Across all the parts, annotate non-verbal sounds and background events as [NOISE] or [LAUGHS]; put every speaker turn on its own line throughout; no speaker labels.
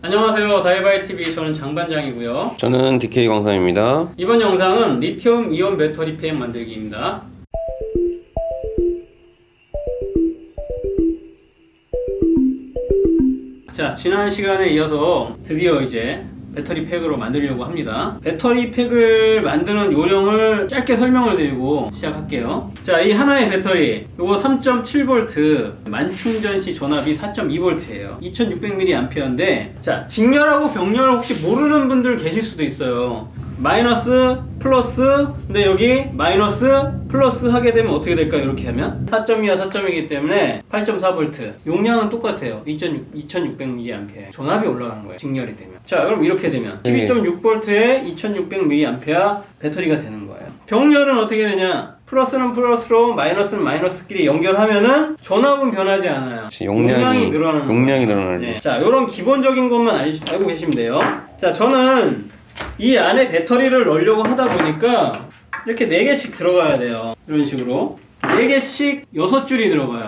안녕하세요. 다이바이TV 저는 장반장이고요.
저는 DK 광삼입니다.
이번 영상은 리튬 이온 배터리 팩 만들기입니다. 자, 지난 시간에 이어서 드디어 이제 배터리 팩으로 만들려고 합니다. 배터리 팩을 만드는 요령을 짧게 설명을 드리고 시작할게요. 자, 이 하나의 배터리, 요거 3.7V, 만충전 시 전압이 4.2V예요. 2600mAh인데, 자, 직렬하고 병렬 혹시 모르는 분들 계실 수도 있어요. 마이너스, 플러스, 근데 여기 마이너스, 플러스 하게 되면 어떻게 될까요? 이렇게 하면 4.2와 4.2이기 때문에 8.4V 용량은 똑같아요. 2600mAh 전압이 올라가는 거예요. 직렬이 되면. 자 그럼 이렇게 되면 12.6V에 2600mAh 배터리가 되는 거예요. 병렬은 어떻게 되냐? 플러스는 플러스로 마이너스는 마이너스끼리 연결하면은 전압은 변하지 않아요.
용량이,
늘어나는 거예요.
용량이 늘어나는
네. 자, 이런 기본적인 것만 알, 알고 계시면 돼요. 자, 저는 이 안에 배터리를 넣으려고 하다 보니까 이렇게 4개씩 들어가야 돼요. 이런 식으로. 4개씩 6줄이 들어가요.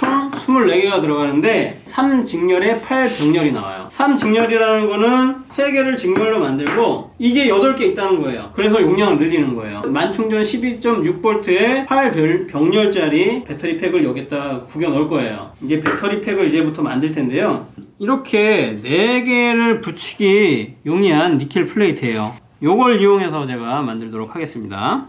총 24개가 들어가는데 3직렬에 8병렬이 나와요. 3직렬이라는 거는 3개를 직렬로 만들고 이게 8개 있다는 거예요. 그래서 용량을 늘리는 거예요. 만충전 12.6V에 8병렬짜리 배터리 팩을 여기다 구겨 넣을 거예요. 이제 배터리 팩을 이제부터 만들 텐데요. 이렇게 4개를 붙이기 용이한 니켈 플레이트예요. 요걸 이용해서 제가 만들도록 하겠습니다.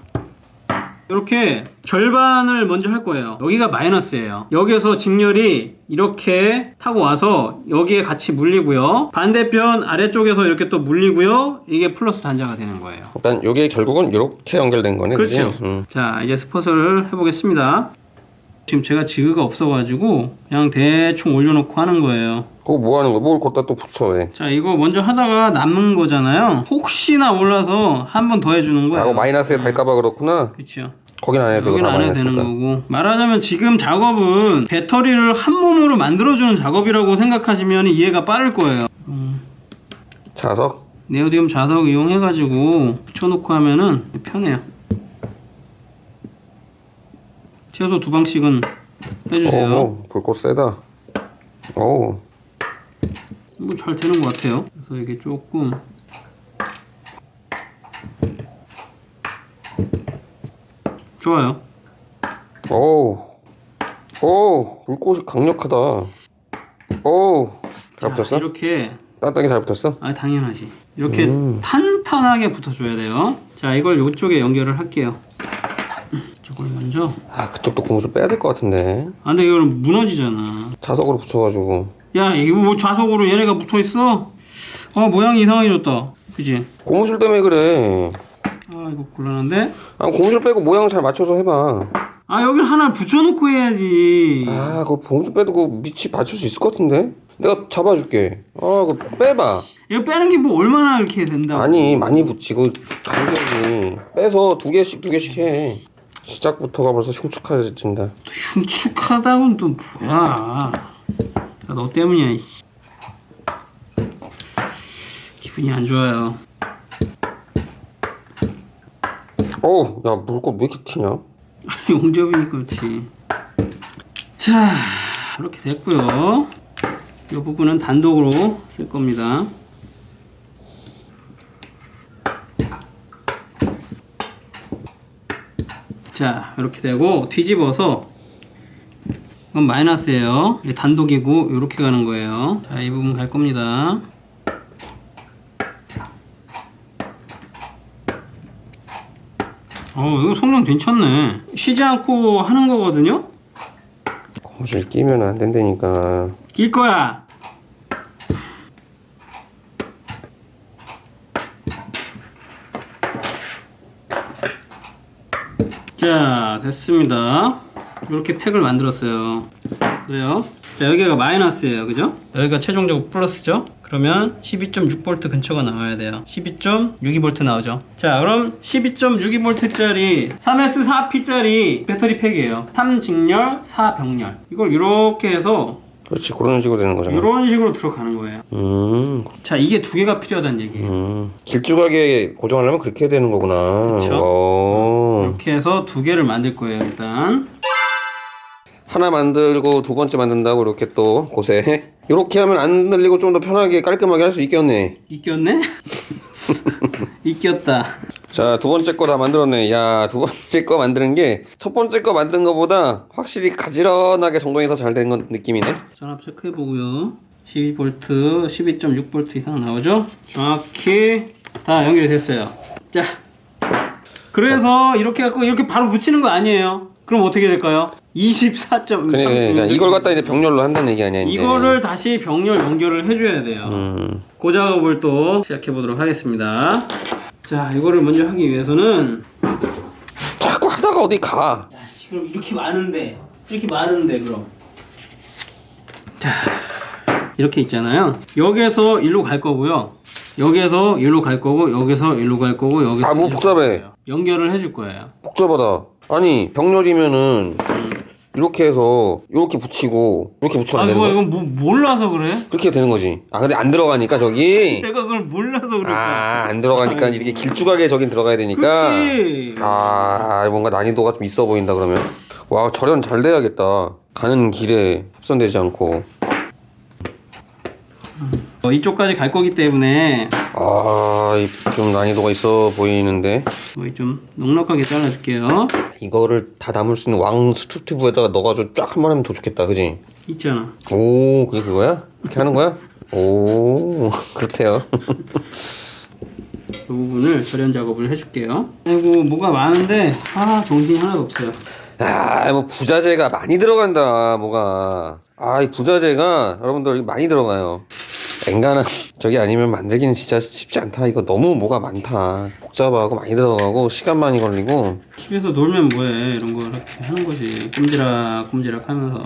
이렇게 절반을 먼저 할 거예요. 여기가 마이너스예요. 여기에서 직렬이 이렇게 타고 와서 여기에 같이 물리고요. 반대편 아래쪽에서 이렇게 또 물리고요. 이게 플러스 단자가 되는 거예요.
일단 이게 결국은 이렇게 연결된 거네.
그렇죠.
음.
자, 이제 스포츠를 해보겠습니다. 지금 제가 지그가 없어가지고 그냥 대충 올려놓고 하는 거예요.
그거 뭐 하는 거야? 뭘 갖다 또 붙여 왜?
자, 이거 먼저 하다가 남은 거잖아요. 혹시나 몰라서 한 번 더 해주는
아,
거예요.
뭐 마이너스에 달까봐 그렇구나.
그렇죠.
거긴 안 해도 되고
다안 해도 되는. 거고. 말하자면 지금 작업은 배터리를 한 몸으로 만들어주는 작업이라고 생각하시면 이해가 빠를 거예요.
자석.
네오디움 자석 이용해가지고 붙여놓고 하면은 편해요. 최소 두 방씩은 해주세요.
오, 불꽃 세다. 오,
뭐잘 되는 것 같아요. 그래서 이게 조금 좋아요
오, 오, 불꽃이 강력하다. 오, 잘
자,
붙었어?
이렇게
따뜻하게 잘 붙었어?
아 당연하지 이렇게
음.
탄탄하게 붙어줘야 돼요 자 이걸 이쪽에 연결을 할게요 이쪽을 먼저
아, 그쪽도 고무줄 빼야 될 것 같은데.
아 근데 이거는 무너지잖아
자석으로 붙여가지고.
야 이거 뭐 좌석으로 얘네가 붙어 있어 어 모양이 이상해졌다 그지
고무줄 때문에 그래.
아 이거 곤란한데
아, 고무줄 빼고 모양 잘 맞춰서 해봐.
아 여기 하나 붙여놓고 해야지
아, 그거 고무줄 빼도 그 밑이 받칠 수 있을 것 같은데? 내가 잡아줄게. 아, 그거 빼봐.
이거 빼는 게 뭐 얼마나 이렇게 된다고
아니, 많이 붙이고 간격이 빼서 두 개씩 두 개씩 해. 시작부터가 벌써 흉측해진다.
또 흉측하다고는 또 뭐야 야, 너 때문이야 이씨. 기분이 안 좋아요
어우, 야, 물꽃 왜 이렇게 튀냐?
용접이니까 그렇지. 자 이렇게 됐고요. 이 부분은 단독으로 쓸 겁니다. 자 이렇게 되고 뒤집어서 이건 마이너스예요. 단독이고 이렇게 가는 거예요. 자 이 부분 갈 겁니다 어 이거 성능 괜찮네. 쉬지 않고 하는 거거든요?
고무줄 끼면 안 된다니까.
낄 거야. 자 됐습니다. 이렇게 팩을 만들었어요. 그래요? 자 여기가 마이너스예요. 그죠? 여기가 최종적으로 플러스죠 그러면 12.6V 근처가 나와야 돼요. 12.62V 나오죠. 자 그럼 12.62V짜리 3S4P짜리 배터리 팩이에요. 3직렬 4병렬. 이걸 이렇게 해서
그렇지, 그런 식으로 되는 거잖아.
이런 식으로 들어가는 거예요.
음,
자 이게 두 개가 필요하다는 얘기예요.
음. 길쭉하게 고정하려면 그렇게 해야 되는 거구나. 어.
이렇게 해서 두 개를 만들 거예요 일단
하나 만들고 두 번째 만든다고 이렇게 또 고생. 이렇게 [LAUGHS] 하면 안 늘리고 좀 더 편하게 깔끔하게 할 수 있겠네.
이겼네? 이겼다. [LAUGHS]
자, 두 번째 거 다 만들었네. 야, 두 번째 거 만드는 게 첫 번째 거 만든 거보다 확실히 가지런하게 정돈해서 잘된 건 느낌이네.
전압 체크해 보고요. 12V, 12.6V 이상 나오죠? 정확히 다 연결이 됐어요. 자, 그래서 이렇게 갖고 이렇게 바로 붙이는 거 아니에요. 그럼 어떻게 될까요? 24.3.
그래, 그러니까 이걸 갖다 이제 병렬로 한다는 얘기 아니야, 이제.
이거를 다시 병렬 연결을 해줘야 돼요.
음.
그 작업을 또 시작해 보도록 하겠습니다. 자, 이거를 먼저 하기 위해서는
자꾸 하다가 어디 가.
야, 씨, 그럼 이렇게 많은데 이렇게 많은데 그럼 자 이렇게 있잖아요. 여기에서 일로 갈 거고요. 여기에서 일로 갈 거고 여기서 일로 갈 거고 여기서
아, 뭐
일로
복잡해.
갈 거예요. 연결을 해줄 거예요.
복잡하다. 아니, 병렬이면은 이렇게 해서 이렇게 붙이고 이렇게 붙여야
아
되는
그거
거야.
이건 뭐 몰라서 그래?
그렇게 되는 거지. 아, 근데 안 들어가니까 저기. [LAUGHS]
내가 그걸 몰라서 그럴까?
아, 안 들어가니까 이렇게 길쭉하게 저긴 들어가야 되니까.
그렇지.
아, 뭔가 난이도가 좀 있어 보인다 그러면. 와, 절연 잘 돼야겠다. 가는 길에 합선되지 않고.
어, 이쪽까지 갈 거기 때문에
아, 이 좀 난이도가 있어 보이는데.
거의 좀 넉넉하게 잘라줄게요.
이거를 다 담을 수 있는 왕 스튜튜브에다가 넣어가지고 쫙 한 번 하면 더 좋겠다, 그지?
있잖아.
오, 그게 그거야? 이렇게 하는 거야? 오, [LAUGHS] 그렇대요.
이 부분을 절연 작업을 해줄게요. 아이고 뭐가 많은데 아 정신이 하나도 없어요.
아, 뭐 부자재가 많이 들어간다, 뭐가. 아, 이 부자재가 여러분들 많이 들어가요. 엔간한 저기 아니면 만들기는 진짜 쉽지 않다. 이거 너무 뭐가 많다. 복잡하고 많이 들어가고 시간 많이 걸리고.
집에서 놀면 뭐해 이런 거 이렇게 하는 거지 꼼지락 꼼지락 하면서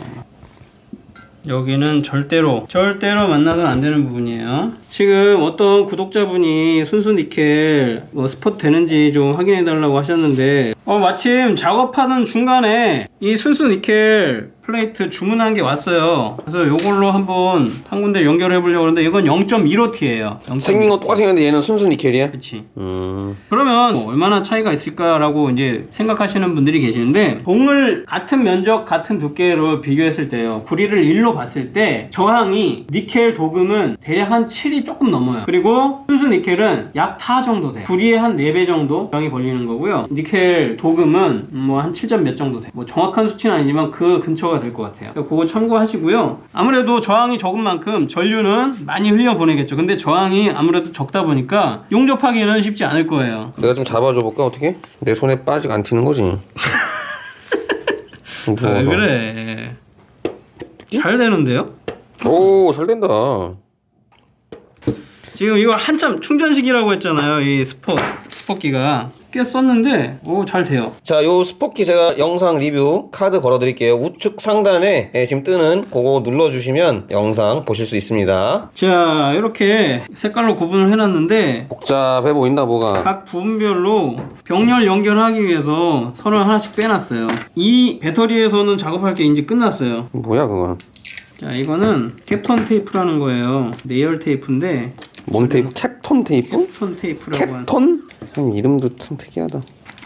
여기는 절대로 절대로 만나서는 안 되는 부분이에요 지금 어떤 구독자분이 순수 니켈 뭐 스포트 되는지 좀 확인해 달라고 하셨는데 어 마침 작업하는 중간에 이 순수 니켈 플레이트 주문한 게 왔어요. 그래서 요걸로 한번 한 군데 연결해 보려고 하는데 이건 0.15T예요.
생긴 거 똑같이 생겼는데 얘는 순수 니켈이야?
그치.
음.
그러면 뭐 얼마나 차이가 있을까라고 이제 생각하시는 분들이 계시는데 동을 같은 면적 같은 두께로 비교했을 때요. 구리를 1로 봤을 때 저항이 니켈 도금은 대략 한 7이 조금 넘어요. 그리고 순수 니켈은 약 4 정도 돼요 구리의 한 4배 정도 저항이 걸리는 거고요. 니켈 도금은 뭐 한 7점 몇 정도 돼뭐 정확한 수치는 아니지만 그 근처 가 될 것 같아요 그거 참고하시고요 아무래도 저항이 적은 만큼 전류는 많이 흘려 보내겠죠 근데 저항이 아무래도 적다 보니까 용접하기는 쉽지 않을 거예요
내가 좀 잡아줘 볼까 어떻게? 내 손에 빠지가 안 튀는 거지. [LAUGHS]
아, 왜
무서워서.
그래? 잘 되는데요?
오, 잘 된다.
지금 이거 한참 충전식이라고 했잖아요. 이 스포 스포기가 꽤 썼는데 오 잘 돼요.
자, 요 스포키 제가 영상 리뷰 카드 걸어 드릴게요. 우측 상단에 예, 지금 뜨는 그거 눌러 주시면 영상 보실 수 있습니다.
자 이렇게 색깔로 구분을 해 놨는데
복잡해 보인다 뭐가.
각 부분별로 병렬 연결하기 위해서 선을 하나씩 빼놨어요. 이 배터리에서는 작업할 게 이제 끝났어요.
뭐야 그건?
자 이거는 캡톤 테이프라는 거예요. 내열 테이프인데
뭔 테이프? 캡톤 테이프?
캡톤 테이프라고 하는
캡톤? 참 이름도 참 특이하다.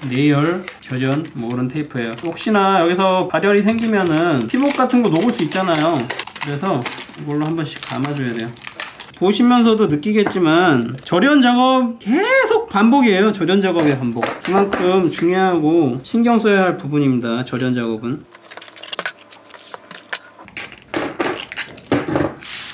내열, 저전 뭐 그런 테이프예요. 혹시나 여기서 발열이 생기면은 피복 같은 거 녹을 수 있잖아요. 그래서 이걸로 한 번씩 감아줘야 돼요. 보시면서도 느끼겠지만 절연 작업 계속 반복이에요. 절연 작업의 반복. 그만큼 중요하고 신경 써야 할 부분입니다. 절연 작업은.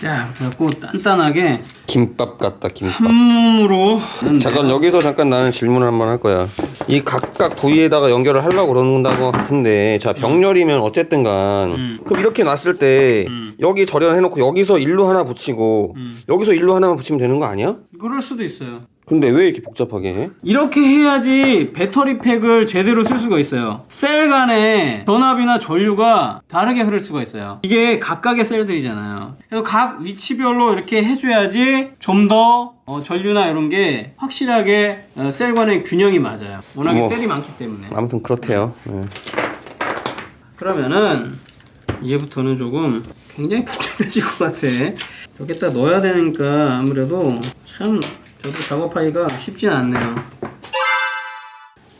자, 그래갖고 단단하게
김밥 같다 김밥.
한 몸으로
잠깐 여기서 잠깐 나는 질문을 한 번 할 거야. 이 각각 부위에다가 연결을 하려고 그런다고 같은데 자 병렬이면 어쨌든간
음.
그럼 이렇게 놨을 때
음.
여기 절연해놓고 여기서 일로 하나 붙이고
음.
여기서 일로 하나만 붙이면 되는 거 아니야?
그럴 수도 있어요.
근데 왜 이렇게 복잡하게 해?
이렇게 해야지 배터리 팩을 제대로 쓸 수가 있어요. 셀 간의 전압이나 전류가 다르게 흐를 수가 있어요. 이게 각각의 셀들이잖아요. 그래서 각 위치별로 이렇게 해줘야지 좀더 어, 전류나 이런 게 확실하게 어, 셀 간의 균형이 맞아요. 워낙에
뭐.
셀이 많기 때문에.
아무튼 그렇대요. 예.
그러면은 이제부터는 조금 굉장히 복잡해질 것 같아. 여기다 넣어야 되니까 아무래도 참 저도 작업하기가 쉽진 않네요.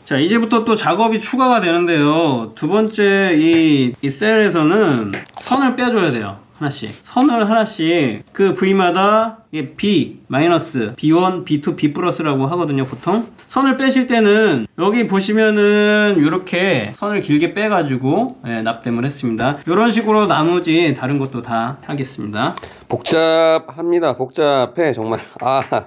자 이제부터 또 작업이 추가가 되는데요. 두 번째 이, 이 셀에서는 선을 빼줘야 돼요. 하나씩 선을 하나씩 그 부위마다 이게 B 마이너스 B1, B2, B 플러스라고 하거든요 보통 선을 빼실 때는 여기 보시면은 이렇게 선을 길게 빼가지고 예, 납땜을 했습니다 이런 식으로 나머지 다른 것도 다 하겠습니다
복잡합니다. 복잡해 정말. 아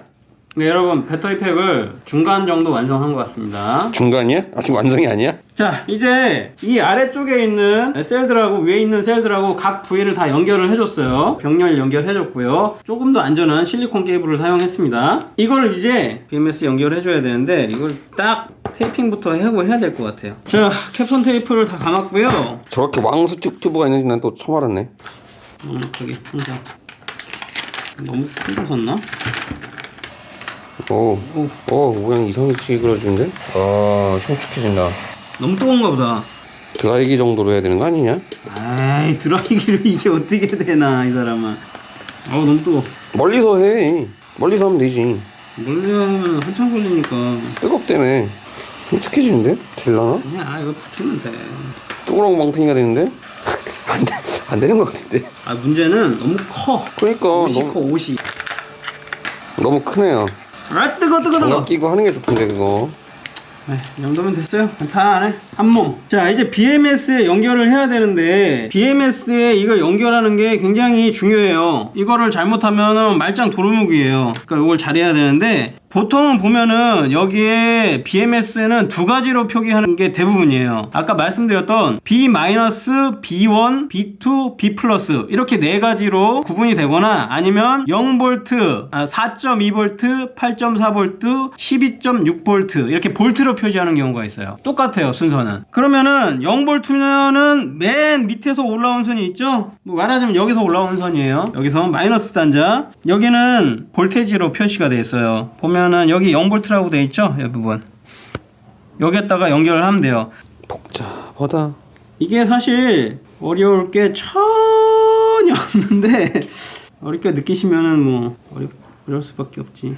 네 여러분 배터리 팩을 중간 정도 완성한 것 같습니다
중간이야? 아직 완성이 아니야?
자 이제 이 아래쪽에 있는 셀들하고 위에 있는 셀들하고 각 부위를 다 연결을 해줬어요 병렬 연결해줬고요 조금 더 안전한 실리콘 케이블을 사용했습니다 이걸 이제 BMS 연결해줘야 되는데 이걸 딱 테이핑부터 하고 해야 될 것 같아요 자 캡선 테이프를 다 감았고요
저렇게 왕수 튜브가 있는지 난 또 처음 알았네.
넉넉하게 항상 너무 큰거 샀나?
오, 오, 모양 이상하게 찌그러지는데? 아, 흉측해진다.
너무 뜨거운가 보다
드라이기 정도로 해야 되는 거 아니냐?
아이 드라이기를 [LAUGHS] 이게 어떻게 되나 이 사람아 어우 너무 뜨거
멀리서 해. 멀리서 하면 되지.
멀리 하면 한참 걸리니까
뜨겁다며. 흉측해지는데? 될라나?
그냥 아 이거 붙이면 돼.
뚜그렁 망탱이가 되는데? [LAUGHS] 안, 돼, 안 되는 것 같은데?
아 문제는 너무 커.
그러니까
옷이
너무,
커 옷이.
너무 크네요.
아 뜨거 뜨거 뜨거.
장갑 끼고 하는 게 좋던데 그거.
네, 이 정도면 됐어요. 다 안해. 한 몸. 자, 이제 BMS에 연결을 해야 되는데 BMS에 이걸 연결하는 게 굉장히 중요해요. 이거를 잘못하면 말짱 도루묵이에요. 그러니까 이걸 잘해야 되는데 보통은 보면은 여기에 BMS는 두 가지로 표기하는 게 대부분이에요. 아까 말씀드렸던 B-, B1, B2, B+, 이렇게 네 가지로 구분이 되거나 아니면 0V, 아, 4.2V, 8.4V, 12.6V 이렇게 볼트로 표시하는 경우가 있어요. 똑같아요, 순서는. 그러면은 0V면은 맨 밑에서 올라온 선이 있죠? 뭐 말하자면 여기서 올라오는 선이에요. 여기서 마이너스 단자. 여기는 볼테지로 표시가 돼 있어요. 보면은 여기 0V라고 돼 있죠? 이 부분. 여기에다가 연결을 하면 돼요.
복잡하다.
이게 사실 어려울 게 전혀 없는데 [LAUGHS] 어렵게 느끼시면은 뭐 어려, 어려울 수밖에 없지.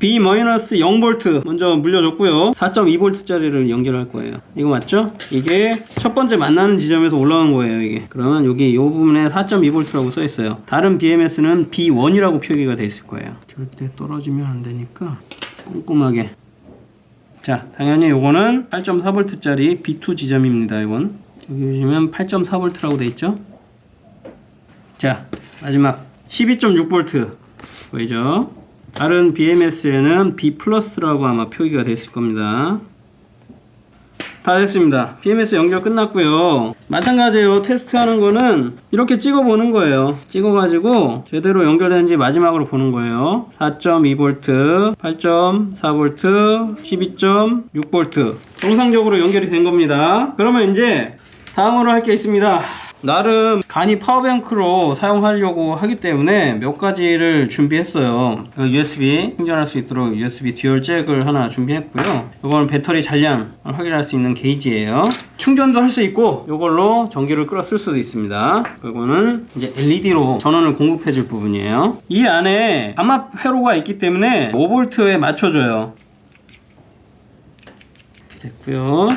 B-0V 먼저 물려줬고요. 4.2V짜리를 연결할 거예요. 이거 맞죠? 이게 첫 번째 만나는 지점에서 올라온 거예요, 이게. 그러면 여기 이 부분에 4.2V라고 써 있어요. 다른 BMS는 B1이라고 표기가 돼 있을 거예요. 절대 떨어지면 안 되니까 꼼꼼하게 자, 당연히 요거는 8.4V짜리 B2 지점입니다. 이건 여기 보시면 8.4V라고 돼 있죠? 자, 마지막 12.6V 보이죠? 다른 BMS에는 B 플러스라고 아마 표기가 됐을 겁니다. 다 됐습니다. BMS 연결 끝났고요. 마찬가지예요. 테스트하는 거는 이렇게 찍어 보는 거예요. 찍어 가지고 제대로 연결되는지 마지막으로 보는 거예요. 4.2V, 8.4V, 12.6V 정상적으로 연결이 된 겁니다. 그러면 이제 다음으로 할 게 있습니다. 나름 간이 파워뱅크로 사용하려고 하기 때문에 몇 가지를 준비했어요. 그 USB 충전할 수 있도록 USB 듀얼 잭을 하나 준비했고요. 이거는 배터리 잔량을 확인할 수 있는 게이지예요. 충전도 할 수 있고 이걸로 전기를 끌어 쓸 수도 있습니다. 이거는 이제 LED로 전원을 공급해 줄 부분이에요. 이 안에 감압 회로가 있기 때문에 5V에 맞춰줘요. 됐고요.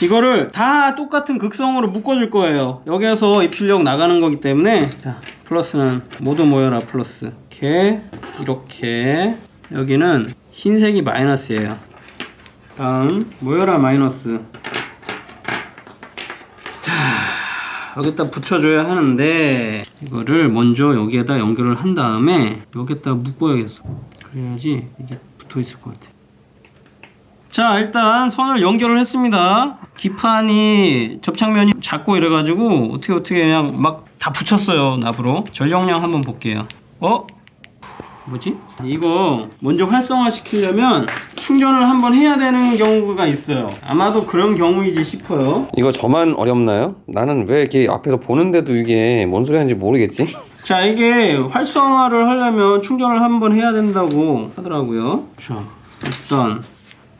이거를 다 똑같은 극성으로 묶어줄 거예요. 여기에서 입출력 나가는 거기 때문에 자, 플러스는 모두 모여라 플러스 이렇게 이렇게 여기는 흰색이 마이너스예요. 다음 모여라 마이너스 자 여기다 붙여줘야 하는데 이거를 먼저 여기에다 연결을 한 다음에 여기에다 묶어야겠어. 그래야지 이게 붙어 있을 것 같아. 자 일단 선을 연결을 했습니다 기판이 접착면이 작고 이래가지고 어떻게 어떻게 그냥 막 다 붙였어요 납으로 전력량 한번 볼게요 어? 뭐지? 이거 먼저 활성화 시키려면 충전을 한번 해야 되는 경우가 있어요 아마도 그런 경우이지 싶어요
이거 저만 어렵나요? 나는 왜 이렇게 앞에서 보는데도 이게 뭔 소리 하는지 모르겠지?
자 이게 활성화를 하려면 충전을 한번 해야 된다고 하더라고요 자 일단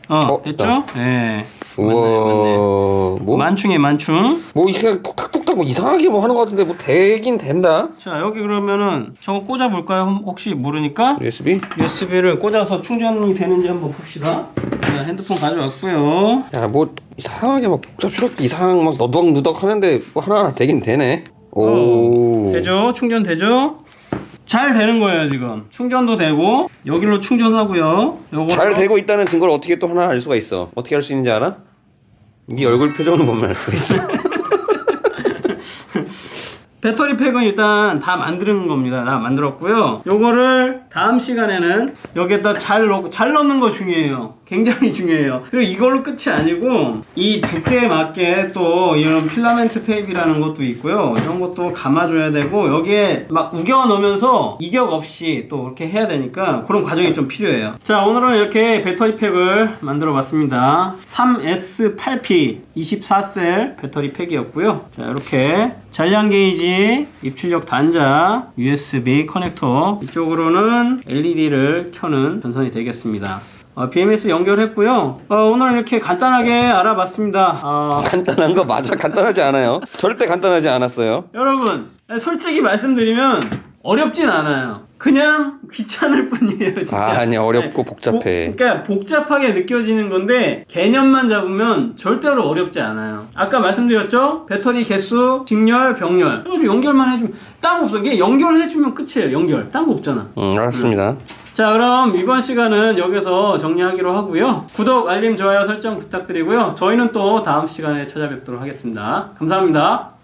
어,
어,
됐죠? 예
우와 뭐?
만충에 만충
뭐 이상하게 뚝딱뚝딱 뭐 이상하게 뭐 하는 것 같은데 뭐 되긴 된다
자 여기 그러면은 저거 꽂아 볼까요? 혹시 모르니까
USB?
USB를 꽂아서 충전이 되는지 한번 봅시다. 자, 핸드폰 가져왔고요.
야 뭐 이상하게 막 복잡스럽게 이상 막 너덕누덕 하는데 뭐 하나하나 되긴 되네 오
어, 되죠? 충전 되죠? 잘 되는 거예요 지금. 충전도 되고 여기로 충전하고요. 요거
잘 되고 있다는 증거를 어떻게 또 하나 알 수가 있어 어떻게 알수 있는지 알아? 네 얼굴 표정을 보면 알 수가 있어 [LAUGHS]
배터리 팩은 일단 다 만드는 겁니다. 다 만들었고요. 요거를 다음 시간에는 여기에다 잘 넣, 잘 넣는 거 중요해요. 굉장히 중요해요. 그리고 이걸로 끝이 아니고 이 두께에 맞게 또 이런 필라멘트 테이프라는 것도 있고요. 이런 것도 감아줘야 되고 여기에 막 우겨 넣으면서 이격 없이 또 이렇게 해야 되니까 그런 과정이 좀 필요해요. 자 오늘은 이렇게 배터리 팩을 만들어 봤습니다. 3S8P 24셀 배터리 팩이었고요. 자 이렇게 잔량 게이지, 입출력 단자, USB 커넥터 이쪽으로는 LED를 켜는 전선이 되겠습니다. 어, BMS 연결했고요. 어, 오늘 이렇게 간단하게 알아봤습니다. 어,
간단한 거 맞아 간단하지 않아요 절대 간단하지 않았어요
여러분 솔직히 말씀드리면 어렵진 않아요. 그냥 귀찮을 뿐이에요, 진짜.
아, 아니야, 어렵고 복잡해.
복, 그러니까 복잡하게 느껴지는 건데 개념만 잡으면 절대로 어렵지 않아요. 아까 말씀드렸죠? 배터리 개수, 직렬, 병렬. 그래가지고 연결만 해주면 딴 거 없어. 이게 연결해주면 끝이에요. 연결. 딴 거 없잖아.
응 알았습니다
자 그럼 이번 시간은 여기서 정리하기로 하고요. 구독, 알림, 좋아요 설정 부탁드리고요. 저희는 또 다음 시간에 찾아뵙도록 하겠습니다. 감사합니다.